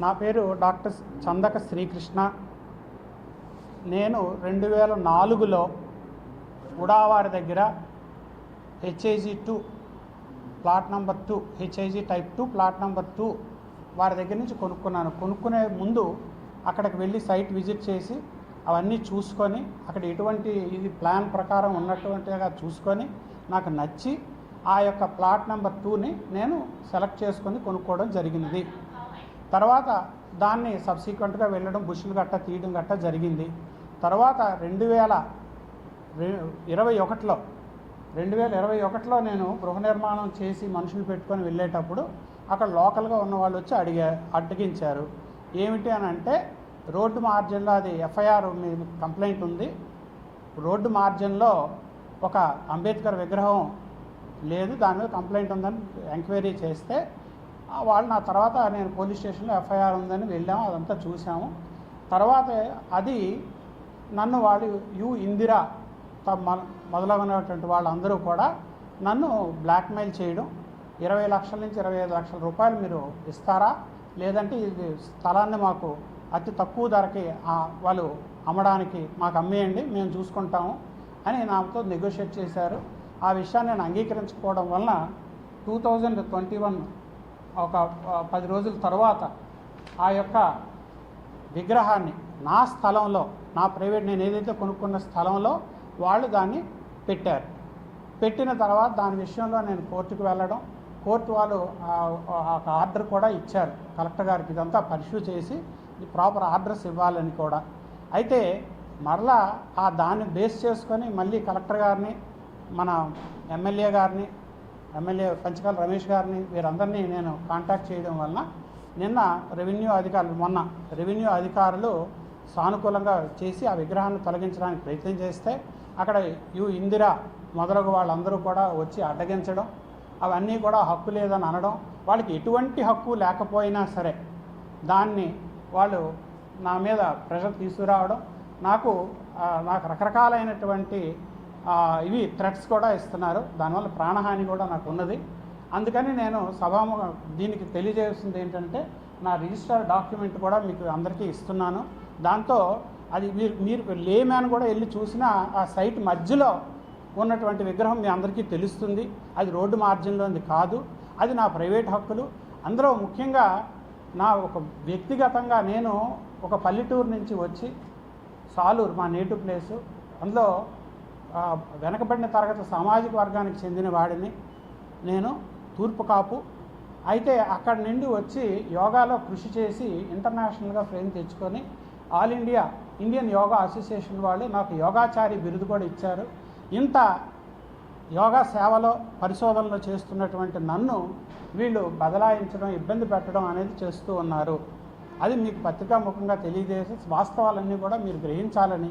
నా పేరు డాక్టర్ చందక శ్రీకృష్ణ. నేను రెండు వేల నాలుగులో ఉడావారి దగ్గర HIG two plot number two HIG type two plot number two వారి దగ్గర నుంచి కొనుక్కున్నాను. కొనుక్కునే ముందు అక్కడికి వెళ్ళి సైట్ విజిట్ చేసి అవన్నీ చూసుకొని అక్కడ ఎటువంటి ఇది ప్లాన్ ప్రకారం ఉన్నటువంటిగా చూసుకొని నాకు నచ్చి ఆ యొక్క ప్లాట్ నెంబర్ టూని నేను సెలెక్ట్ చేసుకొని కొనుక్కోవడం జరిగింది తర్వాత దాన్ని సబ్సిక్వెంట్గా వెళ్ళడం బుషులు గట్ట తీయడం గట్ట జరిగింది. తర్వాత రెండు వేల ఇరవై ఒకటిలో రెండు వేల ఇరవై ఒకటిలో నేను గృహ నిర్మాణం చేసి మనుషులు పెట్టుకొని వెళ్ళేటప్పుడు అక్కడ లోకల్గా ఉన్న వాళ్ళు వచ్చి అడిగా అడ్డగించారు. ఏమిటి అని అంటే రోడ్డు మార్జిన్లో అది ఎఫ్ఐఆర్ మీద కంప్లైంట్ ఉంది. రోడ్డు మార్జిన్లో ఒక అంబేద్కర్ విగ్రహం లేదు. దాని మీద కంప్లైంట్ ఉందని ఎంక్వైరీ చేస్తే వాళ్ళు నా తర్వాత నేను పోలీస్ స్టేషన్లో ఎఫ్ఐఆర్ ఉందని వెళ్ళాము అదంతా చూసాము తర్వాత అది నన్ను వాళ్ళు యు ఇందిరా త- మొదలగునటువంటి వాళ్ళందరూ కూడా నన్ను బ్లాక్మెయిల్ చేయడం ఇరవై లక్షల నుంచి ఇరవై ఐదు లక్షల రూపాయలు మీరు ఇస్తారా? లేదంటే ఇది స్థలాన్ని మాకు అతి తక్కువ ధరకి వాళ్ళు అమ్మడానికి మాకు అమ్మేయండి మేము చూసుకుంటాము అని నాతో నెగోషియేట్ చేశారు. ఆ విషయాన్ని నేను అంగీకరించుకోవడం వలన టూ థౌజండ్ ట్వంటీ వన్ ఒక పది రోజుల తర్వాత ఆ యొక్క విగ్రహాన్ని నా స్థలంలో నా ప్రైవేట్ నేను ఏదైతే కొనుక్కున్న స్థలంలో వాళ్ళు దాన్ని పెట్టారు. పెట్టిన తర్వాత దాని విషయంలో నేను కోర్టుకు వెళ్ళడం కోర్టు వాళ్ళు ఒక ఆర్డర్ కూడా ఇచ్చారు. కలెక్టర్ గారికి ఇదంతా పరిశూ చేసి ప్రాపర్ ఆర్డర్స్ ఇవ్వాలని కూడా. అయితే మరలా ఆ దాన్ని బేస్ చేసుకొని మళ్ళీ కలెక్టర్ గారిని మన ఎమ్మెల్యే గారిని ఎమ్మెల్యే పంచకాల రమేష్ గారిని వీరందరినీ నేను కాంటాక్ట్ చేయడం వలన నిన్న రెవెన్యూ అధికారులు మొన్న రెవెన్యూ అధికారులు సానుకూలంగా చేసి ఆ విగ్రహాన్ని తొలగించడానికి ప్రయత్నం చేస్తే అక్కడ యు ఇందిరా మొదలగు వాళ్ళందరూ కూడా వచ్చి అడ్డగించడం అవన్నీ కూడా హక్కు లేదని అనడం వాళ్ళకి ఎటువంటి హక్కు లేకపోయినా సరే దాన్ని వాళ్ళు నా మీద ప్రెషర్ తీసుకురావడం నాకు నాకు రకరకాలైనటువంటి ఇవి థ్రెట్స్ కూడా ఇస్తున్నారు. దానివల్ల ప్రాణహాని కూడా నాకు ఉన్నది అందుకని నేను సభాముఖ దీనికి తెలియజేస్తుంది ఏంటంటే నా రిజిస్టర్ డాక్యుమెంట్ కూడా మీకు అందరికీ ఇస్తున్నాను. దాంతో అది మీరు మీరు లేమ్యాన్ కూడా వెళ్ళి చూసినా ఆ సైట్ మధ్యలో ఉన్నటువంటి విగ్రహం మీ అందరికీ తెలుస్తుంది. అది రోడ్డు మార్జిన్లోది కాదు. అది నా ప్రైవేట్ హక్కులు. అందులో ముఖ్యంగా నా ఒక వ్యక్తిగతంగా నేను ఒక పల్లెటూరు నుంచి వచ్చి సాలూరు మా నేటివ్ ప్లేసు. అందులో వెనకబడిన తరగతి సామాజిక వర్గానికి చెందిన వాడిని నేను తూర్పు కాపు. అయితే అక్కడి నుండి వచ్చి యోగాలో కృషి చేసి ఇంటర్నేషనల్గా ఫ్రేమ్ తెచ్చుకొని all India Indian yoga association వాళ్ళు నాకు యోగాచారి బిరుదు కూడా ఇచ్చారు. ఇంత యోగా సేవలో పరిశోధనలు చేస్తున్నటువంటి నన్ను వీళ్ళు బదలాయించడం ఇబ్బంది పెట్టడం అనేది చేస్తూ ఉన్నారు. అది మీకు పత్రికాముఖంగా తెలియజేసి వాస్తవాలన్నీ కూడా మీరు గ్రహించాలని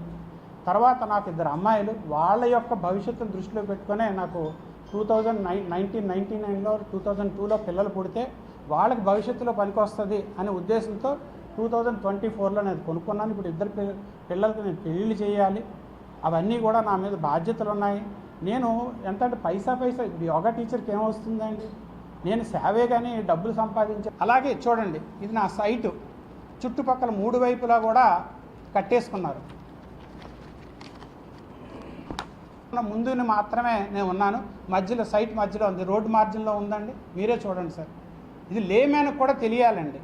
తర్వాత నాకు ఇద్దరు అమ్మాయిలు వాళ్ళ యొక్క భవిష్యత్తును దృష్టిలో పెట్టుకునే నాకు two thousand nine nineteen ninety నైన్లో టూ థౌజండ్ టూలో పిల్లలు పుడితే వాళ్ళకి భవిష్యత్తులో పనికొస్తుంది అనే ఉద్దేశంతో టూ థౌజండ్ ట్వంటీ ఫోర్లో నేను కొనుక్కున్నాను. ఇప్పుడు ఇద్దరు పిల్ల- పిల్లలకి నేను పెళ్ళిళ్ళు చేయాలి. అవన్నీ కూడా నా మీద బాధ్యతలు ఉన్నాయి. నేను ఎంత అంటే పైసా పైసా ఇప్పుడు యోగా టీచర్కి ఏమొస్తుందండి నేను సేవే కానీ డబ్బులు సంపాదించే అలాగే చూడండి ఇది నా సైటు. చుట్టుపక్కల మూడు వైపులా కూడా కట్టేసుకున్నారు ఉన్న ముందుని మాత్రమే నేను ఉన్నాను. మధ్యలో సైట్ మధ్యలో ఉంది. రోడ్డు మార్జిన్లో ఉందండి. మీరే చూడండి సార్. ఇది లేమేనకు కూడా తెలియాలండి.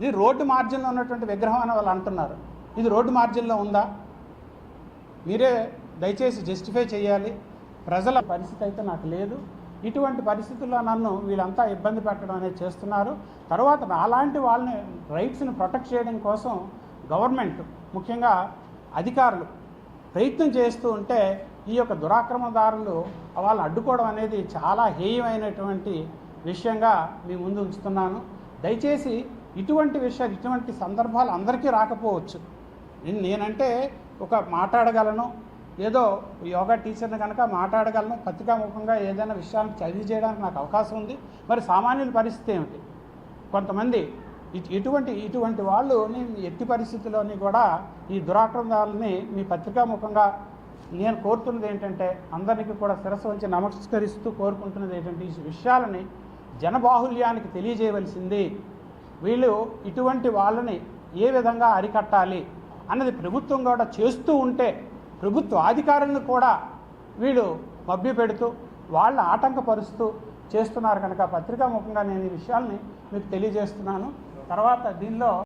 ఇది రోడ్డు మార్జిన్లో ఉన్నటువంటి విగ్రహం అని వాళ్ళు అంటున్నారు. ఇది రోడ్డు మార్జిన్లో ఉందా? మీరే దయచేసి జస్టిఫై చేయాలి. ప్రజల పరిస్థితి అయితే నాకు లేదు. ఇటువంటి పరిస్థితుల్లో నన్ను వీళ్ళంతా ఇబ్బంది పెట్టడం అనేది చేస్తున్నారు. తర్వాత అలాంటి వాళ్ళని రైట్స్ని ప్రొటెక్ట్ చేయడం కోసం గవర్నమెంట్ ముఖ్యంగా అధికారులు ప్రయత్నం చేస్తూ ఉంటే ఈ యొక్క దురాక్రమదారులు వాళ్ళని అడ్డుకోవడం అనేది చాలా హేయమైనటువంటి విషయంగా మీ ముందు ఉంచుతున్నాను. దయచేసి ఇటువంటి విషయాలు ఇటువంటి సందర్భాలు అందరికీ రాకపోవచ్చు. నేనంటే ఒక మాట్లాడగలను ఏదో యోగా టీచర్ని కనుక మాట్లాడగలను పత్రికాముఖంగా ఏదైనా విషయాలను చదివి చేయడానికి నాకు అవకాశం ఉంది. మరి సామాన్యుల పరిస్థితి ఏమిటి? కొంతమంది ఇటువంటి ఇటువంటి వాళ్ళు ఎట్టి పరిస్థితుల్లోని కూడా ఈ దురాక్రమదారులని మీ పత్రికాముఖంగా నేను కోరుతున్నది ఏంటంటే అందరికీ కూడా శిరస్సు వంచి నమస్కరిస్తూ కోరుకుంటున్నది ఏంటంటే ఈ విషయాలని జనబాహుల్యానికి తెలియజేయవలసింది. వీళ్ళు ఇటువంటి వాళ్ళని ఏ విధంగా అరికట్టాలి అన్నది ప్రభుత్వం కూడా చేస్తూ ఉంటే ప్రభుత్వ అధికారులను కూడా వీళ్ళు మభ్య పెడుతూ వాళ్ళ ఆటంకపరుస్తూ చేస్తున్నారు కనుక పత్రికాముఖంగా నేను ఈ విషయాల్ని మీకు తెలియజేస్తున్నాను. తర్వాత దీనిలో